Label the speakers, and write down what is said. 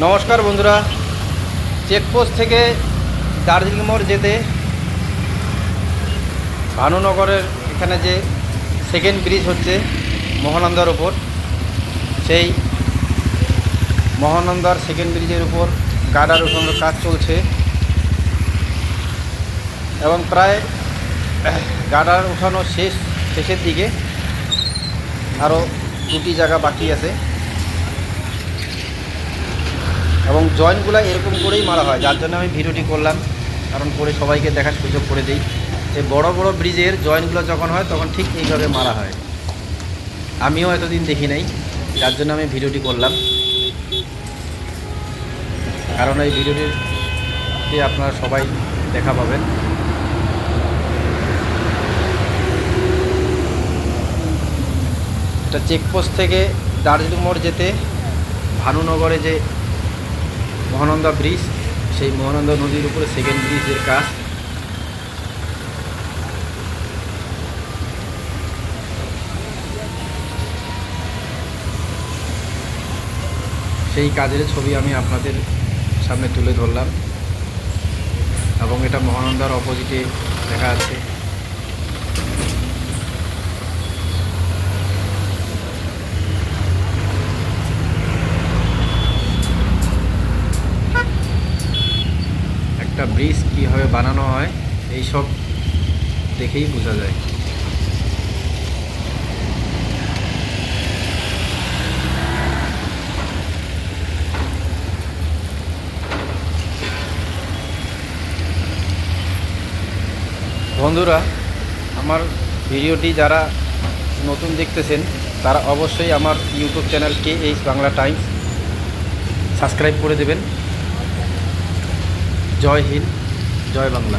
Speaker 1: নমস্কার বন্ধুরা। চেকপোস্ট থেকে দার্জিলিং মোড় যেতে ভানুনগরের এখানে যে সেকেন্ড ব্রিজ হচ্ছে মহানন্দার ওপর সেই মহানন্দার সেকেন্ড ব্রিজের উপর গাডার উঠানোর কাজ চলছে। এবং প্রায় গাডার উঠানো শেষ, শেষের দিকে আরও দুটি জায়গা বাকি আছে। এবং জয়েন্টগুলো এরকম করেই মারা হয়, যার জন্য আমি ভিডিওটি করলাম। কারণ করে সবাইকে দেখার সুযোগ করে দিই। এই বড় বড় ব্রিজের জয়েন্টগুলো যখন হয়, তখন ঠিক এইভাবে মারা হয়। আমিও এতদিন দেখি নাই, যার জন্য আমি ভিডিওটি করলাম। কারণ এই ভিডিওটিতে আপনারা সবাই দেখা পাবেন। এটা চেকপোস্ট থেকে দার্জিলিং মোড় যেতে ভানুনগরে যে মহানন্দা ব্রিজ, সেই মহানন্দা নদীর উপরে সেকেন্ড ব্রিজের কাজ। সেই কাজের ছবি আমি আপনাদের সামনে তুলে ধরলাম। এবং এটা মহানন্দার অপোজিটে দেখা যাচ্ছে। ব্রিজ কীভাবে বানানো হয় এই সব দেখেই বোঝা যায়। বন্ধুরা, আমার ভিডিওটি যারা নতুন দেখতেছেন, তারা অবশ্যই আমার YouTube channel K H Bangla Times subscribe করে দেবেন। জয় হিন্দ জয় বাংলা।